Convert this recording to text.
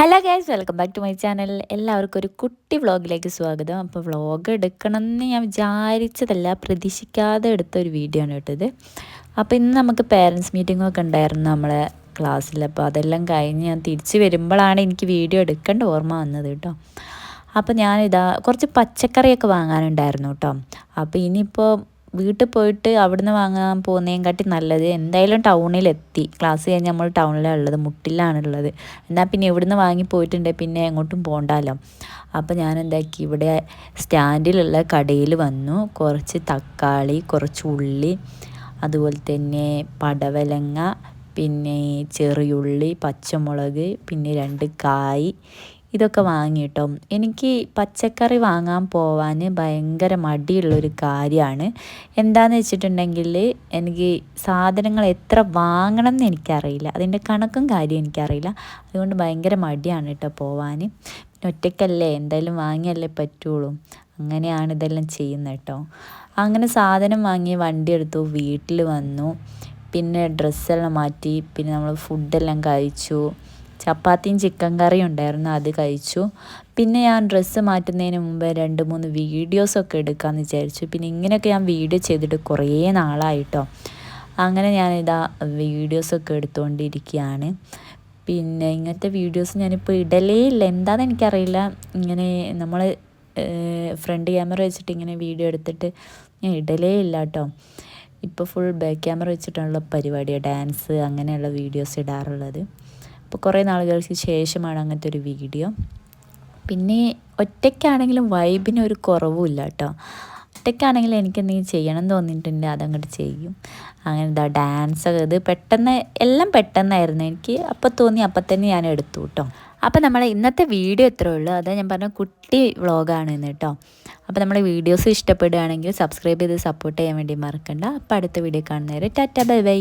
Hello guys welcome back to my channel എല്ലാവർക്കും ഒരു കുട്ടി വ്ളോഗിലേക്ക് സ്വാഗതം. അപ്പോൾ വ്ളോഗ് എടുക്കണം എന്ന് ഞാൻ വിചാരിച്ചതല്ല പ്രതീക്ഷിക്കാതെ എടുത്ത ഒരു വീഡിയോ ആണ് കേട്ടത്. അപ്പോൾ ഇന്ന് നമുക്ക് പേരൻസ് മീറ്റിംഗ് ഒക്കെ ഉണ്ടായിരുന്നു നമ്മളെ ക്ലാസ്സിൽ അപ്പോൾ അതെല്ലാം കഴിഞ്ഞ് ഞാൻ തിരിച്ച് വരുമ്പോഴാണ് എനിക്ക് വീഡിയോ എടുക്കേണ്ട ഓർമ്മ വന്നത് കേട്ടോ. അപ്പോൾ ഞാനിതാ കുറച്ച് പച്ചക്കറിയൊക്കെ വാങ്ങാനുണ്ടായിരുന്നു കേട്ടോ. അപ്പോൾ ഇനിയിപ്പോൾ വീട്ടിൽ പോയിട്ട് അവിടുന്ന് വാങ്ങാൻ പോകുന്നതിനും കാട്ടി നല്ലത്. എന്തായാലും ടൗണിലെത്തി. ക്ലാസ് കഴിഞ്ഞ് നമ്മൾ ടൗണിലാണ് ഉള്ളത്. മുട്ടിലാണുള്ളത്. എന്നാൽ പിന്നെ ഇവിടുന്ന് വാങ്ങി പോയിട്ടുണ്ട്. പിന്നെ എങ്ങോട്ടും പോകണ്ടല്ലോ അപ്പോൾ ഞാൻ എന്താക്കി ഇവിടെ സ്റ്റാൻഡിലുള്ള കടയിൽ വന്നു. കുറച്ച് തക്കാളി കുറച്ച് ഉള്ളി അതുപോലെ തന്നെ പടവലങ്ങ പിന്നെ ചെറിയുള്ളി പച്ചമുളക് പിന്നെ രണ്ട് കായ് ഇതൊക്കെ വാങ്ങിയിട്ടോ. എനിക്ക് പച്ചക്കറി വാങ്ങാൻ പോവാൻ ഭയങ്കര മടിയുള്ളൊരു കാര്യമാണ്. എന്താണെന്ന് വെച്ചിട്ടുണ്ടെങ്കിൽ എനിക്ക് സാധനങ്ങൾ എത്ര വാങ്ങണം എന്ന് എനിക്കറിയില്ല. അതിന്റെ കണക്കും കാര്യം എനിക്കറിയില്ല. അതുകൊണ്ട് ഭയങ്കര മടിയാണ് കേട്ടോ പോവാൻ ഒറ്റയ്ക്കല്ലേ എന്തായാലും വാങ്ങിയല്ലേ പറ്റുള്ളൂ. അങ്ങനെയാണ് ഇതെല്ലാം ചെയ്യുന്നത് കേട്ടോ. അങ്ങനെ സാധനം വാങ്ങി വണ്ടി എടുത്തു വീട്ടിൽ വന്നു. പിന്നെ ഡ്രസ്സെല്ലാം മാറ്റി പിന്നെ നമ്മൾ ഫുഡെല്ലാം കഴിച്ചു. ചപ്പാത്തിയും ചിക്കൻ കറിയും ഉണ്ടായിരുന്നു അത് കഴിച്ചു. പിന്നെ ഞാൻ ഡ്രസ്സ് മാറ്റുന്നതിന് മുമ്പ് രണ്ട് മൂന്ന് വീഡിയോസൊക്കെ എടുക്കാമെന്ന് വിചാരിച്ചു. പിന്നെ ഇങ്ങനെയൊക്കെ ഞാൻ വീഡിയോ ചെയ്തിട്ട് കുറേ നാളായിട്ടോ. അങ്ങനെ ഞാനിതാ വീഡിയോസൊക്കെ എടുത്തുകൊണ്ടിരിക്കുകയാണ് പിന്നെ ഇങ്ങനത്തെ വീഡിയോസ് ഞാനിപ്പോൾ ഇടലേ ഇല്ല. എന്താണെന്ന് എനിക്കറിയില്ല. ഇങ്ങനെ നമ്മൾ ഫ്രണ്ട് ക്യാമറ വെച്ചിട്ട് ഇങ്ങനെ വീഡിയോ എടുത്തിട്ട് ഞാൻ ഇടലേ ഇല്ല കേട്ടോ. ഇപ്പോൾ ഫുൾ ബാക്ക് ക്യാമറ വെച്ചിട്ടുള്ള പരിപാടിയാണ് ഡാൻസ് അങ്ങനെയുള്ള വീഡിയോസ് ഇടാറുള്ളത്. അപ്പോൾ കുറേ നാളുകൾക്ക് ശേഷമാണ് അങ്ങനത്തെ ഒരു വീഡിയോ. പിന്നെ ഒറ്റയ്ക്കാണെങ്കിലും വൈബിന് ഒരു കുറവുമില്ല കേട്ടോ ഒറ്റയ്ക്കാണെങ്കിലും എനിക്ക് എന്തെങ്കിലും ചെയ്യണം തോന്നിയിട്ടുണ്ട് അതങ്ങോട്ട് ചെയ്യും. അങ്ങനെ എന്താ ഡാൻസ് ഇത് പെട്ടെന്ന് എല്ലാം പെട്ടെന്നായിരുന്നു. എനിക്ക് അപ്പോൾ തോന്നി അപ്പം തന്നെ ഞാൻ എടുത്തു കേട്ടോ അപ്പോൾ നമ്മളെ ഇന്നത്തെ വീഡിയോ ഇത്രേ ഉള്ളൂ. അതാ ഞാൻ പറഞ്ഞ കുട്ടി വ്ളോഗാണ് ഇന്ന് കേട്ടോ അപ്പോൾ നമ്മളെ വീഡിയോസ് ഇഷ്ടപ്പെടുകയാണെങ്കിൽ സബ്സ്ക്രൈബ് ചെയ്ത് സപ്പോർട്ട് ചെയ്യാൻ വേണ്ടി മറക്കണ്ട. അപ്പോൾ അടുത്ത വീഡിയോ കാണുന്നവരെ ടാറ്റ ബൈ ബൈ.